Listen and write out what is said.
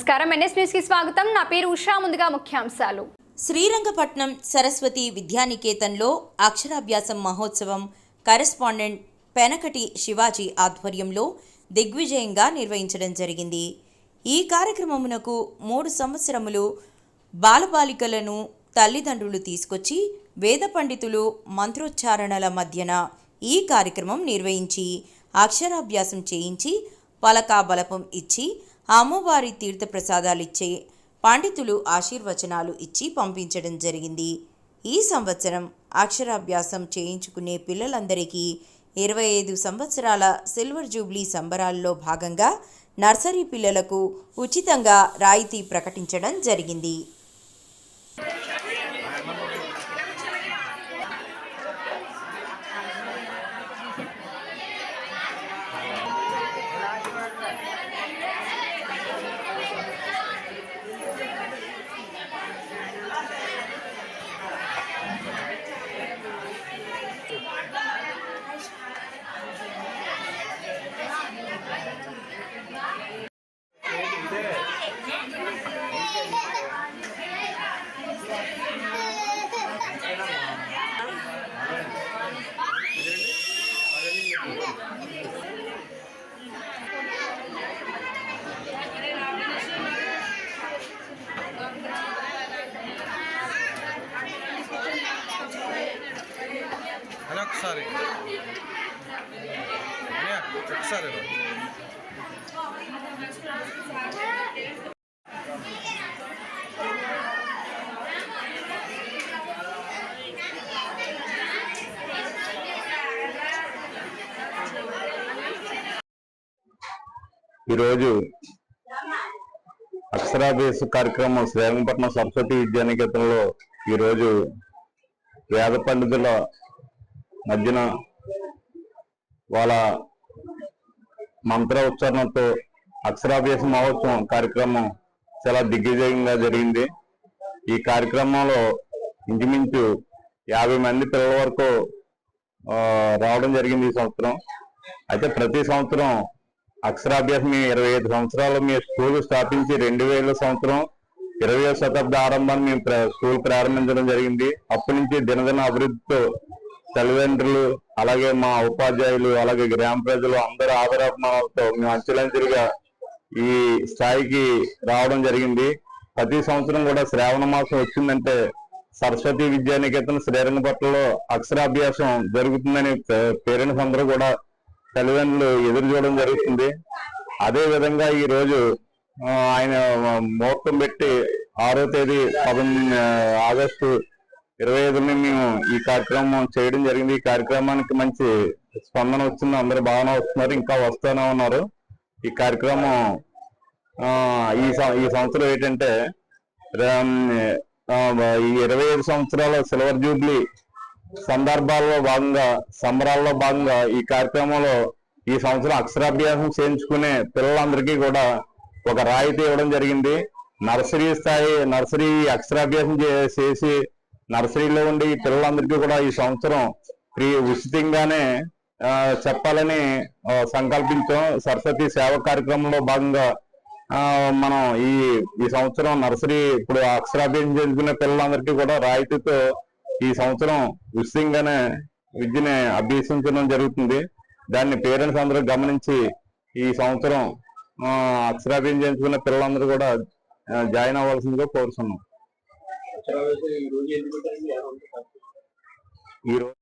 నమస్కారం. ఎన్ఎస్ న్యూస్కి స్వాగతం. నా పేరు ఉషా. ముందుగా ముఖ్యాంశాలు. శ్రీరంగపట్నం సరస్వతి విద్యానికేతన్లో అక్షరాభ్యాసం మహోత్సవం. కరెస్పాండెంట్ పెనకటి శివాజీ ఆధ్వర్యంలో దిగ్విజయంగా నిర్వహించడం జరిగింది. ఈ కార్యక్రమమునకు మూడు సంవత్సరములు బాలబాలికలను తల్లిదండ్రులు తీసుకొచ్చి వేద పండితులు మంత్రోచ్చారణల మధ్యన ఈ కార్యక్రమం నిర్వహించి అక్షరాభ్యాసం చేయించి పలకా బలపం ఇచ్చి అమ్మవారి తీర్థప్రసాదాలిచ్చే పండితులు ఆశీర్వచనాలు ఇచ్చి పంపించడం జరిగింది. ఈ సంవత్సరం అక్షరాభ్యాసం చేయించుకునే పిల్లలందరికీ ఇరవై ఐదు సంవత్సరాల సిల్వర్ జూబ్లీ సంబరాల్లో భాగంగా నర్సరీ పిల్లలకు ఉచితంగా రాయితీ ప్రకటించడం జరిగింది. అని ఒకసారి. ఒకసారి ఈరోజు అక్షరాభ్యాస కార్యక్రమం శ్రీరంగపట్నం సరస్వతి విద్యానికేతనంలో ఈరోజు వేద పండితుల మధ్యన వాళ్ళ మంత్ర ఉచ్చారణతో అక్షరాభ్యాస మహోత్సవం కార్యక్రమం చాలా దిగ్విజయంగా జరిగింది. ఈ కార్యక్రమంలో ఇంచుమించు యాభై మంది పిల్లల వరకు రావడం జరిగింది ఈ సంవత్సరం. అయితే ప్రతి సంవత్సరం అక్షరాభ్యాసం ఇరవై ఐదు సంవత్సరాలు మీ స్కూల్ స్థాపించి రెండు వేల సంవత్సరం ఇరవై శతాబ్ద ఆరంభాన్ని మేము ప్ర- స్కూల్ ప్రారంభించడం జరిగింది. అప్పటి నుంచి దినదిన అభివృద్ధితో తల్లిదండ్రులు అలాగే మా ఉపాధ్యాయులు అలాగే గ్రామ ప్రజలు అందరూ ఆదరాభిమానాలతో మేము అంచెలంచెలుగా ఈ స్థాయికి రావడం జరిగింది. ప్రతి సంవత్సరం కూడా శ్రావణ మాసం వచ్చిందంటే సరస్వతి విద్యానికేతన్ శ్రీరంగపట్నంలో అక్షరాభ్యాసం జరుగుతుందని పేరెంట్స్ అందరూ కూడా తల్లిదండ్రులు ఎదురు చూడడం జరుగుతుంది. అదే విధంగా ఈ రోజు ఆయన ముహూర్తం పెట్టి ఆరో తేదీ పదకొండు ఆగస్టు ఇరవై ఐదుని మేము ఈ కార్యక్రమం చేయడం జరిగింది. ఈ కార్యక్రమానికి మంచి స్పందన వచ్చింది. అందరూ బాగానే వస్తున్నారు. ఇంకా వస్తూనే ఉన్నారు. ఈ కార్యక్రమం ఈ సం- ఈ సంవత్సరం ఏంటంటే ఈ ఇరవై ఐదు సంవత్సరాల సిల్వర్ జూబ్లీ సందర్భాల్లో భాగంగా సంబరాల్లో భాగంగా ఈ కార్యక్రమంలో ఈ సంవత్సరం అక్షరాభ్యాసం చేయించుకునే పిల్లలందరికీ కూడా ఒక రాయితీ ఇవ్వడం జరిగింది. నర్సరీ స్థాయి నర్సరీ అక్షరాభ్యాసం చేసి నర్సరీలో ఉండి ఈ పిల్లలందరికీ కూడా ఈ సంవత్సరం ఫ్రీ ఉచితంగానే చెప్పాలని సంకల్పించాం సరస్వతి సేవ కార్యక్రమంలో భాగంగా మనం ఈ ఈ సంవత్సరం నర్సరీ ఇప్పుడు అక్షరాభ్యాసం చేసుకునే పిల్లలందరికీ కూడా రాయితీతో ఈ సంవత్సరం ఉచితంగానే విద్యని అభ్యసించడం జరుగుతుంది. దాన్ని పేరెంట్స్ అందరూ గమనించి ఈ సంవత్సరం ఆ, అక్షరాభ్యాసం చేయించుకున్న పిల్లలందరూ కూడా జాయిన్ అవ్వాల్సిందిగా కోరుతున్నాం ఈ రోజు